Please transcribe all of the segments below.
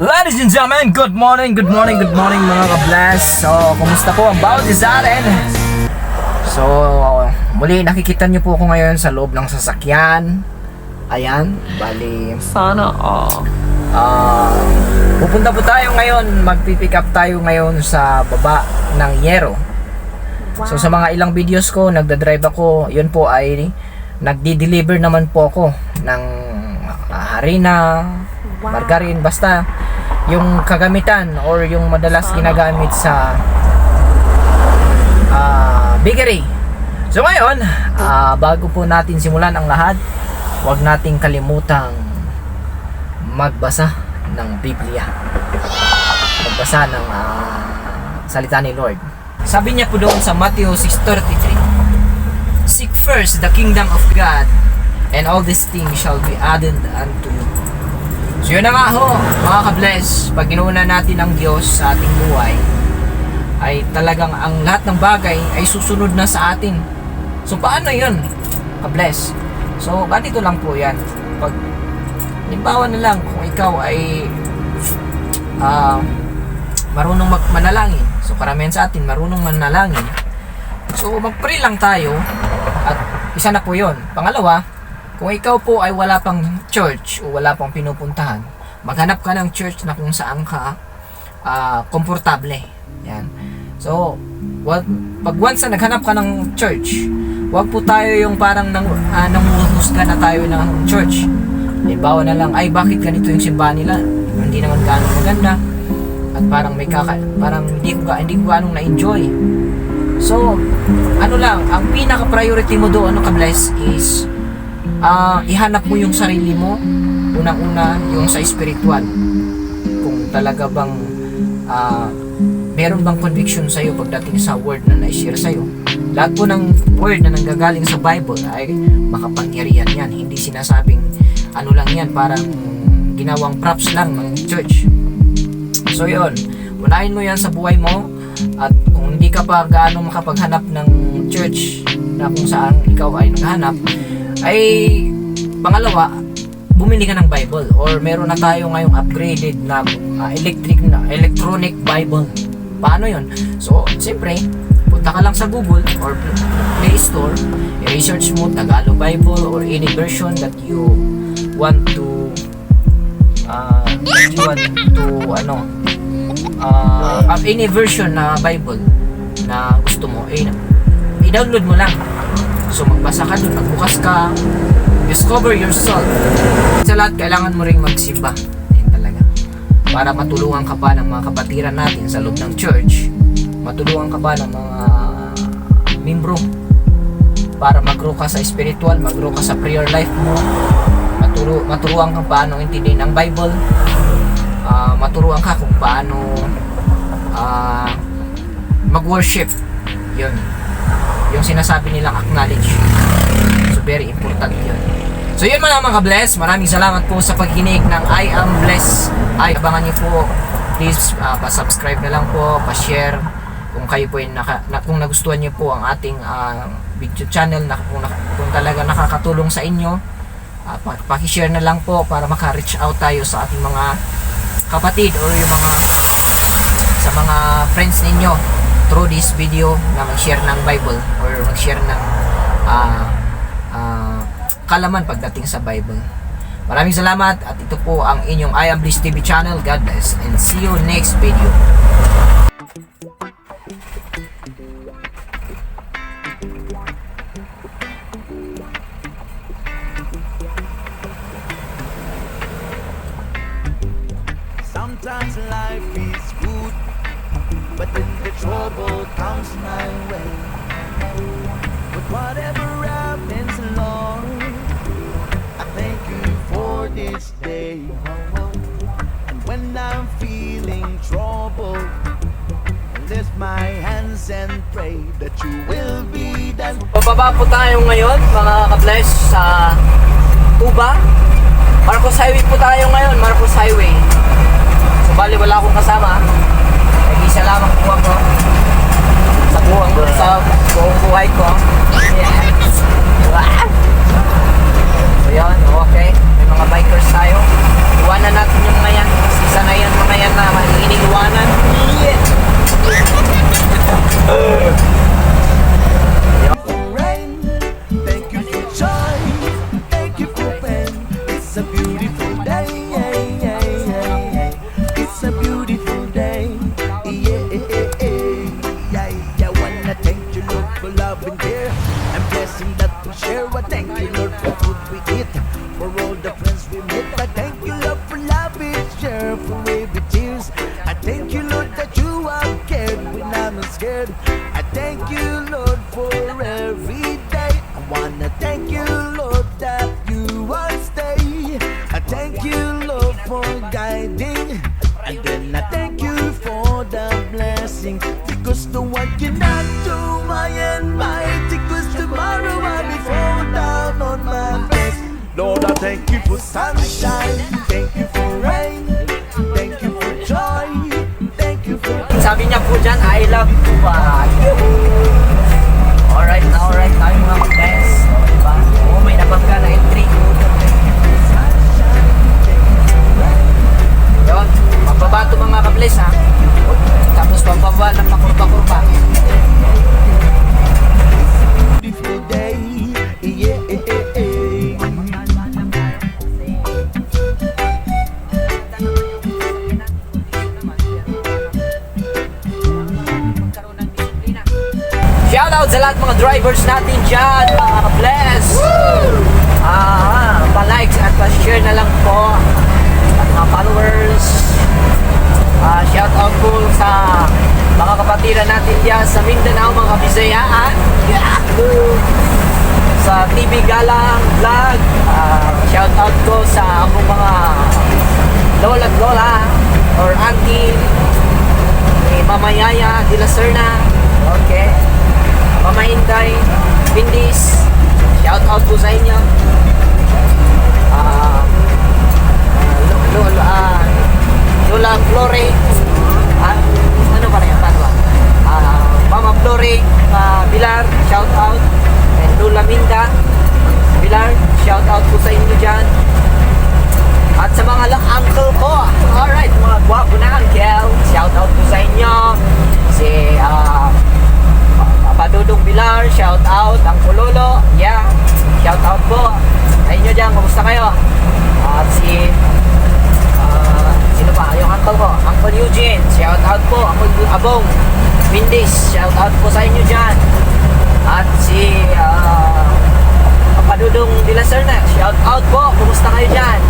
Ladies and gentlemen, good morning, good morning, good morning mga ka-bless. So, kumusta po ang bawat isa atin? So, muli nakikita niyo po ako ngayon sa loob ng sasakyan. Ayan, bali, Sana all. ah, pupunta po tayo ngayon, magpipick up tayo ngayon sa baba ng Yero. So, sa mga ilang videos ko, nagda-drive ako, yun po ay nagdi-deliver naman po ako ng ah, harina, margarine, basta yung kagamitan or yung madalas ginagamit sa ah, bakery. So ngayon, ah, bago po natin simulan ang lahat, huwag nating kalimutang magbasa ng Biblia. Magbasa ng ah, salita ni Lord. Sabi niya po doon sa Matthew 6.33, Seek first the kingdom of God, and all these things shall be added unto you. So yun na nga ho, mga ka-bless, pag inuuna natin ang Diyos sa ating buhay, ay talagang ang lahat ng bagay ay susunod na sa atin. So paano yun, ka-bless? So ganito lang po yan. Pag, halimbawa na lang, kung ikaw ay ah, marunong mag- manalangin, so karamihan sa atin marunong manalangin, so mag-pray lang tayo, at isa na po yun. Pangalawa, kung ikaw po ay wala pang church o wala pang pinupuntahan, maghanap ka ng church na kung saan ka ah, komportable. Yan. So, wag, pag once na naghanap ka ng church, wag po tayo yung parang nang, uh, nanguhusga na tayo ng church. Halimbawa na lang, ay bakit ganito yung simbahan nila? Hindi naman gaano maganda. At parang may kaka, parang hindi ko, hindi ko ganong na-enjoy. So, ano lang, ang pinaka-priority mo doon, ano ka-bless, is ah ihanap mo yung sarili mo. Unang-una, yung sa spiritual. Kung talaga bang ah meron bang conviction sa iyo pagdating sa word na na-share sa iyo. Lahat po ng word na nanggagaling sa Bible ay makapangyarihan yan. Hindi sinasabing ano lang yan, parang ginawang props lang ng church. So yun, unahin mo yan sa buhay mo at kung hindi ka pa gaano makapaghanap ng church na kung saan ikaw ay naghanap, ay pangalawa, bumili ka ng Bible or meron na tayo ngayong upgraded na ah, electric na electronic Bible. Paano 'yon? So, siyempre, punta ka lang sa Google or Play Store, i-research mo Tagalog Bible or any version that you want to uh, you want to ano uh, any version na Bible na gusto mo, eh, i-download mo lang. So magbasa ka doon, magbukas ka, discover yourself. Sa lahat, kailangan mo ring magsimba. Yan talaga. Para matulungan ka pa ng mga kapatiran natin sa loob ng church. Matulungan ka pa ng mga membro para mag-grow ka sa spiritual, mag-grow ka sa prayer life mo. Maturo, maturuan ka paano intindihin ang Bible. Ah, maturuan ka kung paano ah, mag-worship. Yun. Yung sinasabi nilang acknowledge. So, very important yun. So, yun mga mga bless. Maraming salamat po sa pagkinig ng I Am Blessed. Ay, abangan niyo po. Please, ah, pa-subscribe na lang po, pa-share. Kung kayo po ay naka, na, kung nagustuhan niyo po ang ating ah, video channel, na, kung, na, kung talaga nakakatulong sa inyo, uh, paki-share na lang po para maka-reach out tayo sa ating mga kapatid or yung mga sa mga friends ninyo through this video na mag-share ng Bible or mag-share ng ah ah, kalaman pagdating sa Bible. Maraming salamat at ito po ang inyong I Am Bliss TV channel. God bless and see you next video. Sometimes life is but then the trouble comes my way. But whatever happens, Lord, I thank you for this day. And when I'm feeling troubled, lift my hands and pray that you will be there. Pababa po tayo ngayon mga ka-bless sa Tuba. Marcos Highway po tayo ngayon, Marcos Highway. So bali wala akong kasama. sa buong buhay ko. Yes. So yun, okay. May mga bikers tayo. Iwanan natin yung mga yan. Isa na yan mga yan na mahinig. Yeah. here. And blessing that we share. I thank you, Lord, for food we eat. For all the friends we meet. I thank you, Lord, for love we share. For baby tears. I thank you, Lord, that you are cared when I'm scared. I thank you, Lord, for every day. I wanna thank you, Lord, that you are stay. I thank you, Lord, for guiding. And then I thank you for the blessing. Because the one you're. Thank you for sunshine. Thank you for rain. Thank you for joy. Thank you for Sabi niya po dyan, I love you pa. Alright na alright tayo mga ka-bless. O, diba? Oo, may nabangga na entry. Yun, pagbaba ito mga ka-bless ha. Tapos pagbaba ng makurba-kurba. Shout out sa lahat mga drivers natin dyan, mga bless. Ah, pa-likes at pa-share na lang po. At mga followers. Ah, shout out po sa mga kapatiran natin dyan sa Mindanao, mga Bisayaan. Sa TV Galang Vlog. Ah, shout out ko sa among mga lola at lola or auntie ni Mama Yaya de la Serna. Okay. Mama Inday, Bindis, shout out po sa inyo. Ah, uh, Lola, ah, Lola Flore, ah, ano pa rin, paano ba? Ah, Mama Flore, ah, Bilar, shout out. And Lola Minda, Bilar, shout out po sa inyo dyan. At sa mga lang uncle ko, alright, mga gwapo na uncle, shout out po sa inyo. Si, ah, Bilar, shout out. Ang Kulolo, yeah, shout out po. Sa inyo dyan, kumusta kayo? At si, ah, sino pa? Yung uncle ko, Uncle Eugene, shout out po. Uncle Abong, Windis, shout out po sa inyo dyan. At si, ah, Papadudong Bilaserna, shout out po. Kumusta kayo dyan?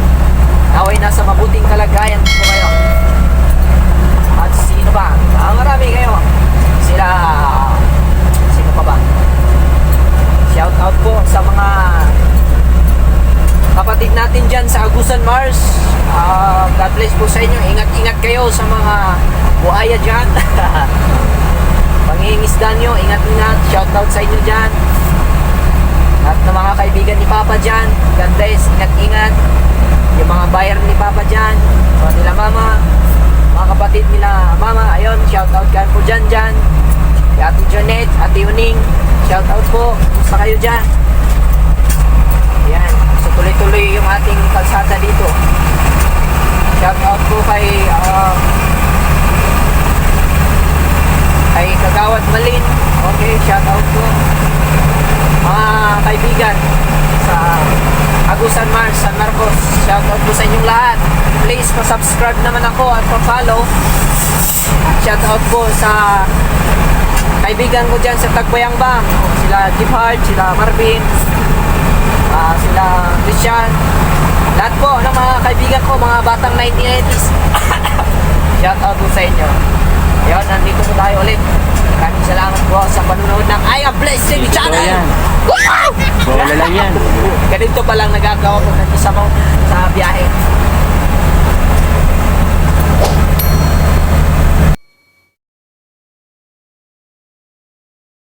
Naway nasa mabuting kalagayan po kayo. At sino ba? Ah, marami kayo. Sila, sino pa ba? Shout out po sa mga kapatid natin dyan Agusan Mars. Ah, God bless po sa inyo. Ingat-ingat kayo sa mga buhaya dyan. Pangingisda nyo, ingat-ingat. Shout out sa inyo dyan. At ng mga kaibigan ni Papa dyan. God bless, ingat-ingat. Yung mga buyer ni Papa dyan. Mga nila Mama. Mga kapatid nila Mama. Ayun, shout out kayo po dyan dyan. Ate Jonette, Ate Uning. Shout out po. Kumusta kayo dyan? Tuloy-tuloy yung ating kalsada dito. Shout out po kay ah, kay Kagawad Malin. Okay, shout out po. Mga kaibigan sa Agusan Mars, San Marcos. Shout out po sa inyong lahat. Please pa-subscribe naman ako at pa-follow. Shout out po sa kaibigan ko dyan sa Tagbayang Bang. Sila Giphard, sila Marvin, ah, sila Christian. Lahat po ng mga kaibigan ko, mga batang 1980s. Shout out po sa inyo. Ayun, nandito po tayo ulit. Maraming salamat po sa panunood ng I Am Blessing Channel. yan. Wow! Bola lang yan. Ganito pa lang nagagawa sa, mga- sa biyahe.